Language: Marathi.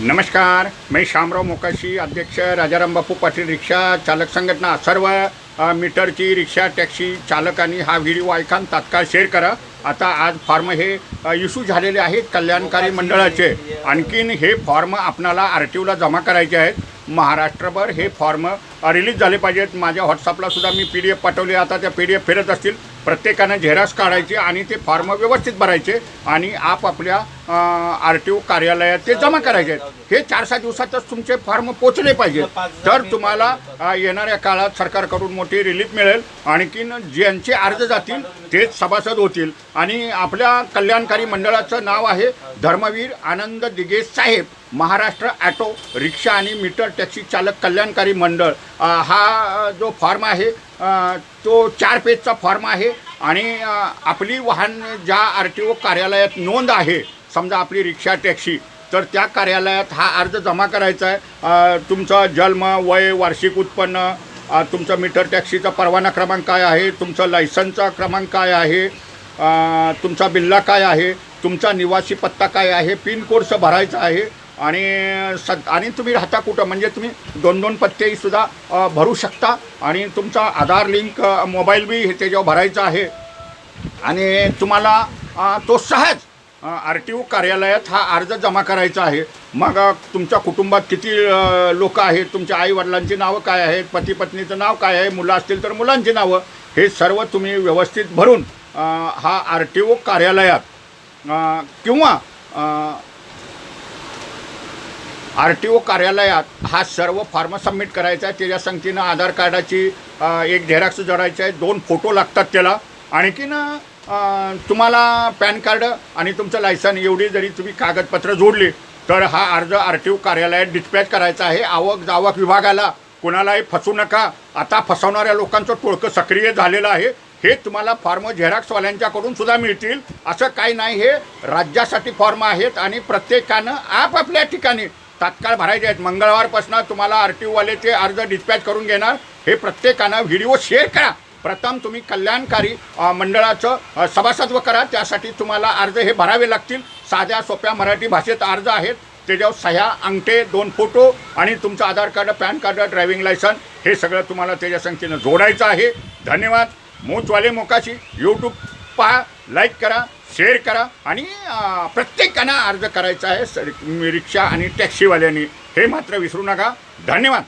नमस्कार मी शामराव मोकाशी अध्यक्ष राजाराम बापू पाटील रिक्षा चालक संघटना सर्व मीटरची रिक्षा टॅक्सी चालकांनी हा व्हिडिओ ऐकान तात्काळ शेअर करा. आता आज फॉर्म हे इशू इश्यू झालेले आहेत कल्याणकारी मंडळाचे. आणखीन हे फॉर्म आपणाला आर टी ओला जमा करायचे आहेत. महाराष्ट्रभर हे फॉर्म रिलीज झाले पाहिजेत. माझ्या व्हॉट्सअपला सुद्धा मी पी डी एफ पाठवले. आता त्या पी डी एफ फिरत असतील. प्रत्येकानं झेरॉक्स काढायचे आणि ते फॉर्म व्यवस्थित भरायचे आणि आपापल्या आर टी ओ कार्यालयात ते जमा करायचे. आहेत हे चार सहा दिवसातच तुमचे फॉर्म पोचले पाहिजेत. तर तुम्हाला येणाऱ्या काळात सरकारकडून मोठी रिलीफ मिळेल. आणखीन ज्यांचे अर्ज जातील तेच सभासद होतील. आणि आपल्या कल्याणकारी मंडळाचं नाव आहे धर्मवीर आनंद दिगे साहेब महाराष्ट्र ॲटो रिक्षा आणि मीटर टॅक्सी चालक कल्याणकारी मंडळ. हा जो फॉर्म आहे तो चार पेजचा फॉर्म आहे आणि आपली वाहन ज्या आर टी ओ कार्यालयात नोंद आहे समजा आपली रिक्षा टॅक्सी तर त्या कार्यालयात हा अर्ज जमा करायचा आहे. तुमचं तुमचा जन्म वय वार्षिक उत्पन्न तुमचं मीटर टॅक्सीचा परवाना क्रमांक काय आहे तुमचा लायसनचा क्रमांक काय आहे तुमचा बिल्ला काय आहे तुमचा निवासी पत्ता काय आहे? पिन कोडचं भरायचं आहे आणि स आणि तुम्ही राहता कुठं? म्हणजे तुम्ही दोन दोन पत्तेही सुद्धा भरू शकता. आणि तुमचा आधार लिंक मोबाईल बी हे त्याच्यावर भरायचं आहे. आणि तुम्हाला तो सहज आर टी ओ कार्यालयात हा अर्ज जमा करायचा आहे. मग तुमच्या कुटुंबात किती लोक आहेत? तुमच्या आईवडिलांची नावं काय आहेत? पती पत्नीचं नाव काय आहे? मुलं असतील तर मुलांची नावं. हे सर्व तुम्ही व्यवस्थित भरून हा आर टी ओ कार्यालयात किंवा आर टी ओ कार्यालयात हा सर्व फॉर्म सबमिट करायचा आहे. त्याच्या संगतीनं आधार कार्डाची एक झेरॉक्स जोडायची आहे. दोन फोटो लागतात त्याला. आणखीन तुम्हाला पॅन कार्ड आणि तुमचं लायसन एवढी जरी तुम्ही कागदपत्र जोडली तर हा अर्ज आर टी ओ कार्यालयात डिस्पॅच करायचा आहे. आवक जावक विभागाला कुणालाही फसू नका. आता फसवणाऱ्या लोकांचं टोळकं सक्रिय झालेलं आहे. हे तुम्हाला फॉर्म झेरॉक्सवाल्यांच्याकडून सुद्धा मिळतील. असं काही नाही हे राज्यासाठी फॉर्म आहेत आणि प्रत्येकानं आपापल्या ठिकाणी तात्काळ भरायचे आहेत. मंगळवारपासून तुम्हाला आर टी ओवाले ते अर्ज डिस्पॅच करून घेणार. हे प्रत्येकानं व्हिडिओ शेअर करा. प्रथम तुम्ही कल्याणकारी मंडळाचं सभासत्व करा. त्यासाठी तुम्हाला अर्ज हे भरावे लागतील. साध्या सोप्या मराठी भाषेत अर्ज आहेत. त्याच्यावर सह्या अंगठे दोन फोटो आणि तुमचं Aadhaar card PAN card driving licence हे सगळं तुम्हाला त्याच्या संख्येनं जोडायचं आहे. धन्यवाद. मोचवाले मोकाशी यूट्यूब पहा लाईक करा शेअर करा आणि प्रत्येकानं अर्ज करायचा आहे रिक्षा आणि टॅक्सीवाल्यांनी हे मात्र विसरू नका. धन्यवाद.